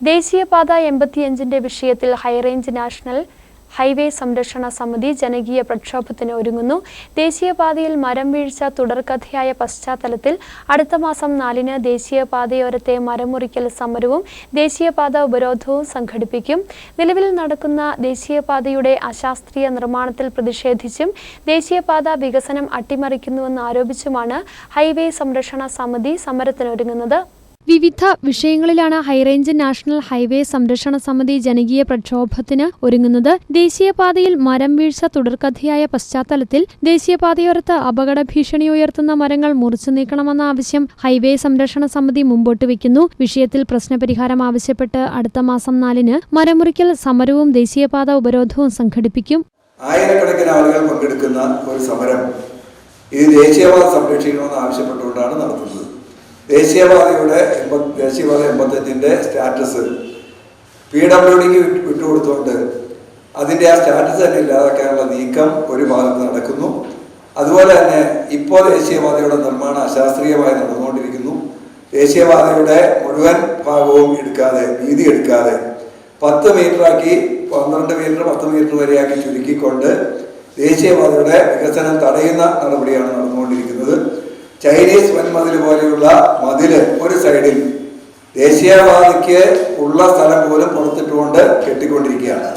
ദേശീയപാത എൺപത്തിയഞ്ചിന്റെ വിഷയത്തിൽ high range national highway സംരക്ഷണ സമിതി ജനകീയ പ്രക്ഷോഭത്തിന് ഒരുങ്ങുന്നു. ദേശീയപാതയിൽ മരം വീഴ്ച തുടർക്കഥയായ പശ്ചാത്തലത്തിൽ അടുത്ത മാസം നാലിന് ദേശീയപാതയോരത്തെ മരമുറിക്കൽ സമരവും ദേശീയപാത ഉപരോധവും സംഘടിപ്പിക്കും. നിലവിൽ നടക്കുന്ന ദേശീയപാതയുടെ അശാസ്ത്രീയ നിർമ്മാണത്തിൽ പ്രതിഷേധിച്ചും ദേശീയപാത വികസനം അട്ടിമറിക്കുന്നുവെന്ന് ആരോപിച്ചുമാണ് ഹൈവേ സംരക്ഷണ സമിതി സമരത്തിനൊരുങ്ങുന്നത്. വിവിധ വിഷയങ്ങളിലാണ് ഹൈറേഞ്ച് നാഷണൽ ഹൈവേ സംരക്ഷണ സമിതി ജനകീയ പ്രക്ഷോഭത്തിന് ഒരുങ്ങുന്നത്. ദേശീയപാതയിൽ മരം വീഴ്ച തുടർക്കഥയായ പശ്ചാത്തലത്തിൽ ദേശീയപാതയോരത്ത് അപകട ഭീഷണി ഉയർത്തുന്ന മരങ്ങൾ മുറിച്ചു നീക്കണമെന്ന ആവശ്യം ഹൈവേ സംരക്ഷണ സമിതി മുമ്പോട്ട് വയ്ക്കുന്നു വിഷയത്തിൽ പ്രശ്നപരിഹാരം ആവശ്യപ്പെട്ട് അടുത്ത മാസം നാലിന് മരമുറിക്കൽ സമരവും ദേശീയപാത ഉപരോധവും സംഘടിപ്പിക്കും. ആയിരക്കണക്കിന് ആളുകൾ പങ്കെടുക്കുന്ന ഒരു സമരം ഇത് ദേശീയപാത സംരക്ഷിക്കണമെന്ന് ആവശ്യപ്പെട്ടുകൊണ്ടാണ് നടത്തുന്നത്. ദേശീയപാതയുടെ ദേശീയപാത എൺപത്തഞ്ചിന്റെ സ്റ്റാറ്റസ് പി ഡബ്ല്യു ഡിക്ക് വിട്ടുകൊടുത്തുകൊണ്ട് അതിന്റെ ആ സ്റ്റാറ്റസ് തന്നെ ഇല്ലാതാക്കാനുള്ള നീക്കം ഒരു ഭാഗത്ത് നടക്കുന്നു. അതുപോലെ തന്നെ ഇപ്പോൾ ദേശീയപാതയുടെ നിർമ്മാണം അശാസ്ത്രീയമായി നടന്നുകൊണ്ടിരിക്കുന്നു. ദേശീയപാതയുടെ മുഴുവൻ ഭാഗവും എടുക്കാതെ വീതി എടുക്കാതെ പത്ത് മീറ്ററാക്കി പന്ത്രണ്ട് മീറ്റർ പത്ത് മീറ്റർ വരെയാക്കി ചുരുക്കിക്കൊണ്ട് ദേശീയപാതയുടെ വികസനം തടയുന്ന നടപടിയാണ് നടന്നുകൊണ്ടിരിക്കുന്നത്. ചൈനീസ് വൻമതിൽ പോലെയുള്ള മതിൽ ഒരു സൈഡിൽ ദേശീയപാതയ്ക്ക് ഉള്ള സ്ഥലം പോലും കൊടുത്തിട്ടുകൊണ്ട് കെട്ടിക്കൊണ്ടിരിക്കുകയാണ്.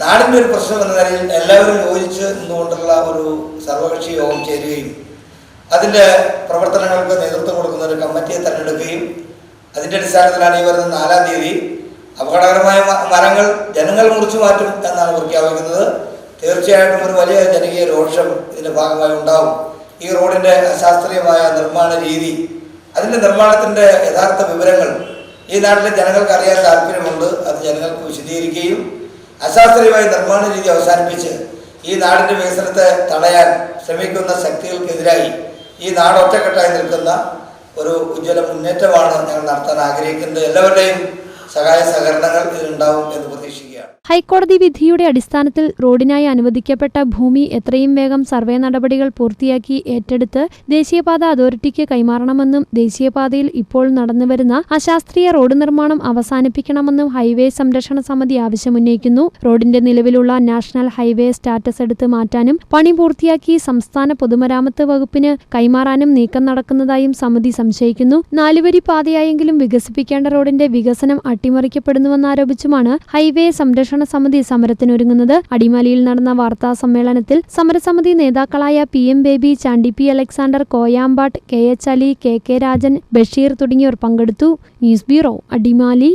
നാടിന്റെ ഒരു പ്രശ്നം എന്ന നിലയിൽ എല്ലാവരും യോജിച്ച് നിന്നുകൊണ്ടുള്ള ഒരു സർവകക്ഷി യോഗം ചേരുകയും അതിന്റെ പ്രവർത്തനങ്ങൾക്ക് നേതൃത്വം കൊടുക്കുന്ന ഒരു കമ്മിറ്റിയെ തെരഞ്ഞെടുക്കുകയും അതിന്റെ അടിസ്ഥാനത്തിലാണ് ഈ വരുന്ന നാലാം തീയതി അപകടകരമായ മരങ്ങൾ ജനങ്ങൾ മുറിച്ചു മാറ്റും എന്നാണ് പ്രഖ്യാപിക്കുന്നത്. തീർച്ചയായിട്ടും ഒരു വലിയ ജനകീയ രോഷം ഇതിന്റെ ഭാഗമായി ഉണ്ടാവും. ഈ റോഡിന്റെ ശാസ്ത്രീയമായ നിർമ്മാണ രീതി അതിന്റെ നിർമ്മാണത്തിന്റെ യഥാർത്ഥ വിവരങ്ങൾ ഈ നാട്ടിലെ ജനങ്ങൾക്ക് അറിയാൻ താല്പര്യമുണ്ട്. അത് ജനങ്ങൾക്ക് വിശദീകരിക്കുകയും അശാസ്ത്രീയമായ നിർമ്മാണ രീതി അവസാനിപ്പിച്ച് ഈ നാടിന്റെ വികസനത്തെ തടയാൻ ശ്രമിക്കുന്ന ശക്തികൾക്കെതിരായി ഈ നാട് ഒറ്റക്കെട്ടായി നിൽക്കുന്ന ഒരു ഉജ്ജ്വല മുന്നേറ്റമാണ് ഞങ്ങൾ നടത്താൻ ആഗ്രഹിക്കുന്നത്. എല്ലാവരുടെയും സഹായ സഹകരണങ്ങൾ ഇതിലുണ്ടാവും എന്ന് ഹൈക്കോടതി വിധിയുടെ അടിസ്ഥാനത്തിൽ റോഡിനായി അനുവദിക്കപ്പെട്ട ഭൂമി എത്രയും വേഗം സർവേ നടപടികൾ പൂർത്തിയാക്കി ഏറ്റെടുത്ത് ദേശീയപാത അതോറിറ്റിക്ക് കൈമാറണമെന്നും ദേശീയപാതയിൽ ഇപ്പോൾ നടന്നുവരുന്ന അശാസ്ത്രീയ റോഡ് നിർമ്മാണം അവസാനിപ്പിക്കണമെന്നും ഹൈവേ സംരക്ഷണ സമിതി ആവശ്യമുന്നയിക്കുന്നു. റോഡിന്റെ നിലവിലുള്ള നാഷണൽ ഹൈവേ സ്റ്റാറ്റസ് എടുത്ത് മാറ്റാനും പണി പൂർത്തിയാക്കി സംസ്ഥാന പൊതുമരാമത്ത് വകുപ്പിന് കൈമാറാനും നീക്കം നടക്കുന്നതായും സമിതി സംശയിക്കുന്നു. നാലുവരി പാതയായെങ്കിലും വികസിപ്പിക്കേണ്ട റോഡിന്റെ വികസനം അട്ടിമറിക്കപ്പെടുന്നുവെന്നാരോപിച്ചുമാണ് ഹൈവേ സംരക്ഷണ സമിതി സമരത്തിനൊരുങ്ങുന്നത്. അടിമാലിയിൽ നടന്ന വാർത്താ സമ്മേളനത്തിൽ സമരസമിതി നേതാക്കളായ P M Baby Chandy P Alexander Koyampattu K H Ali K K Rajan Basheer തുടങ്ങിയവർ പങ്കെടുത്തു. News bureau Adimali.